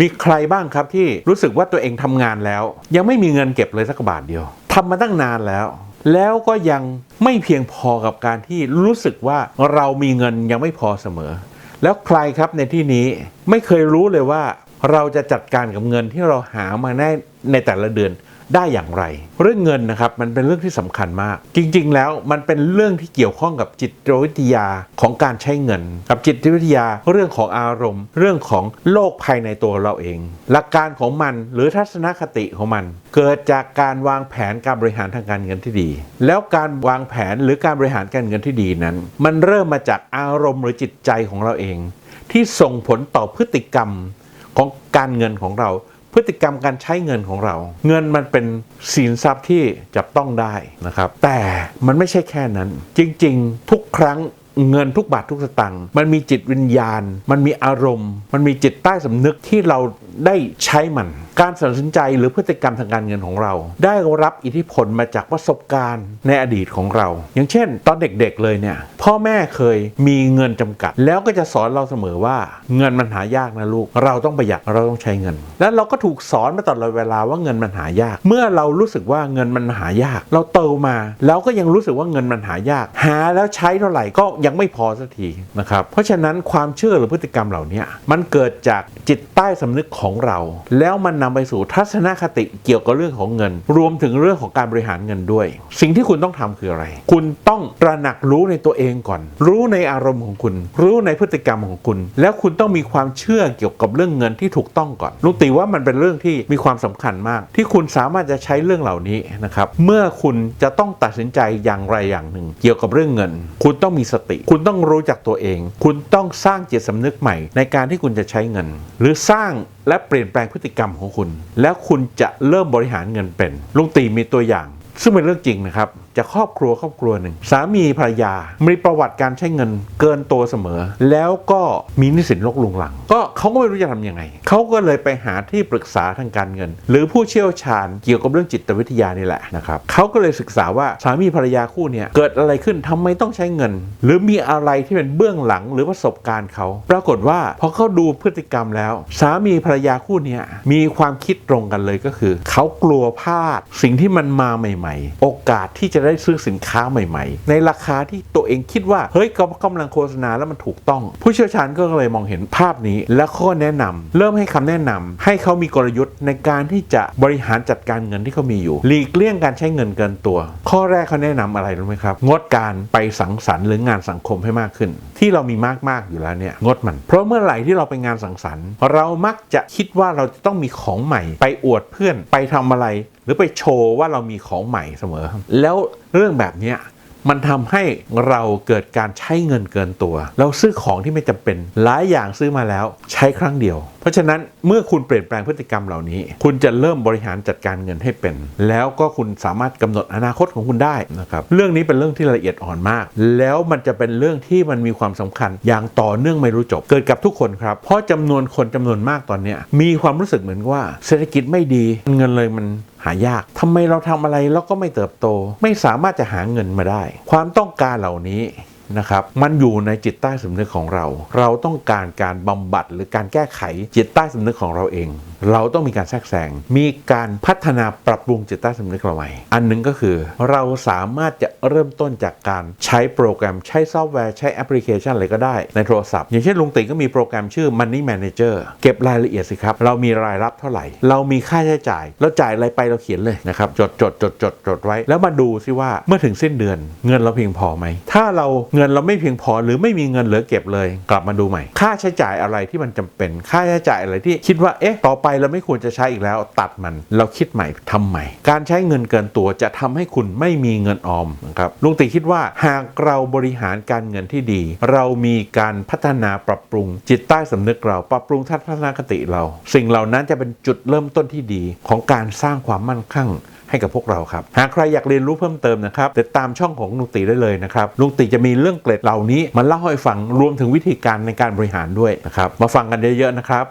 มีใครบ้างครับที่รู้สึกว่าตัวเองทำงานแล้ว ยังไม่มีเงินเก็บเลยสักบาทเดียวทำมาตั้งนานแล้ว แล้วก็ยังไม่เพียงพอกับการที่รู้สึกว่าเรามีเงินยังไม่พอเสมอ แล้วใครครับในที่นี้ไม่เคยรู้เลยว่า เราจะจัดการกับเงินที่เราหามาได้ในแต่ละเดือน ได้อย่างไร เรื่องเงินนะครับมันเป็นเรื่องที่สำคัญมาก จริง ๆ แล้วมันเป็นเรื่องที่เกี่ยวข้องกับจิตวิทยาของการใช้เงิน กับจิตวิทยาเรื่องของอารมณ์ เรื่องของโลกภายในตัวเราเอง หลักการของมันหรือทัศนคติของมัน เกิดจากการวางแผนการบริหารทางการเงินที่ดี แล้วการวางแผนหรือการบริหารการเงินที่ดีนั้น มันเริ่มมาจากอารมณ์หรือจิตใจของเราเอง ที่ส่งผลต่อพฤติกรรมของการเงินของเรา พฤติกรรมการใช้เงินของเรา เงินมันเป็นสินทรัพย์ที่จับต้องได้นะครับ แต่มันไม่ใช่แค่นั้น จริง ๆ ทุกครั้งเงินทุกบาททุกสตังค์มันมีจิตวิญญาณ มันมีอารมณ์ มันมีจิตใต้สำนึกที่เราได้ใช้มัน การตัดสินใจหรือพฤติกรรมทางการเงินของเรา ได้รับอิทธิพลมาจากประสบการณ์ในอดีตของเรา อย่างเช่น ตอนเด็กๆเลยเนี่ยพ่อแม่เคยมีเงินจำกัด แล้วก็จะสอนเราเสมอว่าเงินมันหายากนะลูก เราต้องประหยัดเราต้องใช้เงิน แล้วเราก็ถูกสอนมาตลอดเวลาว่าเงินมันหายาก เมื่อเรารู้สึกว่าเงินมันหายาก เราโตมาแล้วก็ยังรู้สึกว่าเงินมันหายาก หาแล้วใช้เท่าไหร่ก็ยังไม่พอสักทีนะครับเพราะฉะนั้นความเชื่อหรือพฤติกรรมเหล่านี้มันเกิดจากจิตใต้สำนึกของเรา แล้วมันนำไปสู่ทัศนคติเกี่ยวกับเรื่องของเงิน รวมถึงเรื่องของการบริหารเงินด้วย สิ่งที่คุณต้องทำคืออะไร คุณต้องตระหนักรู้ในตัวเองก่อน รู้ในอารมณ์ของคุณ รู้ในพฤติกรรมของคุณ แล้วคุณต้องมีความเชื่อเกี่ยวกับเรื่องเงินที่ถูกต้องก่อนลุงตีว่ามันเป็นเรื่องที่มีความสำคัญมาก ที่คุณสามารถจะใช้เรื่องเหล่านี้นะครับเมื่อคุณจะต้องตัดสินใจอย่างไรอย่างหนึ่ง เกี่ยวกับเรื่องเงิน คุณต้องมีสติ คุณต้องรู้จักตัวเอง คุณต้องสร้างจิตสำนึกใหม่ ในการที่คุณจะใช้เงิน หรือสร้างและเปลี่ยนแปลงพฤติกรรมของคุณ แล้วคุณจะเริ่มบริหารเงินเป็นลุงตีมีตัวอย่าง ซึ่งเป็นเรื่องจริงนะครับ จากครอบครัวครอบครัวหนึ่ง สามีภรรยา มีประวัติการใช้เงินเกินตัวเสมอ แล้วก็มีนิสินลกลุงหลัง ก็เขาก็ไม่รู้จะทำยังไง เขาก็เลยไปหาที่ปรึกษาทางการเงิน หรือผู้เชี่ยวชาญเกี่ยวกับเรื่องจิตวิทยานี่แหละนะครับเขาก็เลยศึกษาว่าสามีภรรยาคู่เนี่ยเกิดอะไรขึ้นทำไมต้องใช้เงิน หรือมีอะไรที่เป็นเบื้องหลังหรือประสบการณ์เขาปรากฏว่าพอเขาดูพฤติกรรมแล้ว สามีภรรยาคู่เนี้มีความคิดตรงกันเลยก็คือเขากลัวพลาดสิ่งที่มันมาใหม่ ๆ โอกาสที่จะได้ซื้อสินค้าใหม่ ๆ ในราคาที่ตัวเองคิดว่า เฮ้ยเขากำลังโฆษณาแล้วมันถูกต้อง ผู้เชี่ยวชาญก็เลยมองเห็นภาพนี้ แล้วก็แนะนำเริ่มให้คำแนะนำให้เขามีกลยุทธ์ในการที่จะบริหารจัดการเงินที่เขามีอยู่หลีกเลี่ยงการใช้เงินเกินตัว ข้อแรกเขาแนะนำอะไรรู้ไหมครับ งดการไปสังสรรค์หรืองานสังคมให้มากขึ้น ที่เรามีมากๆอยู่แล้วเนี่ยงดมัน เพราะเมื่อไหร่ที่เราไปงานสังสรรค์ เรามักจะคิดว่าเราจะต้องมีของใหม่ ไปอวดเพื่อนไปทำอะไร หรือไปโชว์ว่าเรามีของใหม่เสมอ แล้วเรื่องแบบนี้มันทำให้เราเกิดการใช้เงินเกินตัว เราซื้อของที่ไม่จำเป็นหลายอย่างซื้อมาแล้วใช้ครั้งเดียว ราะฉะนั้นเมื่อคุณเปลี่ยนแปลงพฤติกรรมเหล่านี้ คุณจะเริ่มบริหารจัดการเงินให้เป็น แล้วก็คุณสามารถกำหนดอนาคตของคุณได้นะครับเรื่องนี้เป็นเรื่องที่ละเอียดอ่อนมาก แล้วมันจะเป็นเรื่องที่มันมีความสำคัญ อย่างต่อเนื่องไม่รู้จบ เกิดกับทุกคนครับเพราะจำนวนคนจำนวนมากตอนนี้มีความรู้สึกเหมือนว่า เศรษฐกิจไม่ดีเงินเลยมันหายากทำไมเราทำอะไรแล้วก็ไม่เติบโต ไม่สามารถจะหาเงินมาได้ ความต้องการเหล่านี้ นะครับมันอยู่ในจิตใต้สำนึกของเรา เราต้องการการบำบัดหรือการแก้ไขจิตใต้สำนึกของเราเอง เราต้องมีการแทรกแซงมีการพัฒนาปรับปรุงจิตใต้สำนึกเราใหม่ อันหนึ่งก็คือ เราสามารถจะเริ่มต้นจากการใช้โปรแกรมใช้ซอฟต์แวร์ใช้แอปพลิเคชันอะไรก็ได้ในโทรศัพท์ อย่างเช่นลุงติ๋งก็มีโปรแกรมชื่อ Money Manager เก็บรายละเอียดสิครับ เรามีรายรับเท่าไหร่ เรามีค่าใช้จ่าย เราจ่ายอะไรไปเราเขียนเลยนะครับจดจดจดจดจดไว้ แล้วมาดูซิว่าเมื่อถึงสิ้นเดือน เงินเราเพียงพอไหมถ้าเราเงินเราไม่เพียงพอหรือไม่มีเงินเหลือเก็บเลย กลับมาดูใหม่ ค่าใช้จ่ายอะไรที่มันจำเป็น ค่าใช้จ่ายอะไรที่คิดว่าเอ๊ะต่อไปเราไม่ควรจะใช้อีกแล้ว ตัดมันเราคิดใหม่ทำใหม่ การใช้เงินเกินตัวจะทำให้คุณไม่มีเงินออมนะครับลุงตีคิดว่าหากเราบริหารการเงินที่ดี เรามีการพัฒนาปรับปรุง จิตใต้สำนึกเราปรับปรุงทัศนคติเรา สิ่งเหล่านั้นจะเป็นจุดเริ่มต้นที่ดีของการสร้างความมั่นคง ให้กับพวกเราครับ หากใครอยากเรียนรู้เพิ่มเติมนะครับติดตามช่องของลุงตีได้เลยนะครับลุงตีจะมีเรื่องเกร็ดเหล่านี้มาเล่าให้ฟังรวมถึงวิธีการในการบริหารด้วยนะครับมาฟังกันเยอะๆนะครับ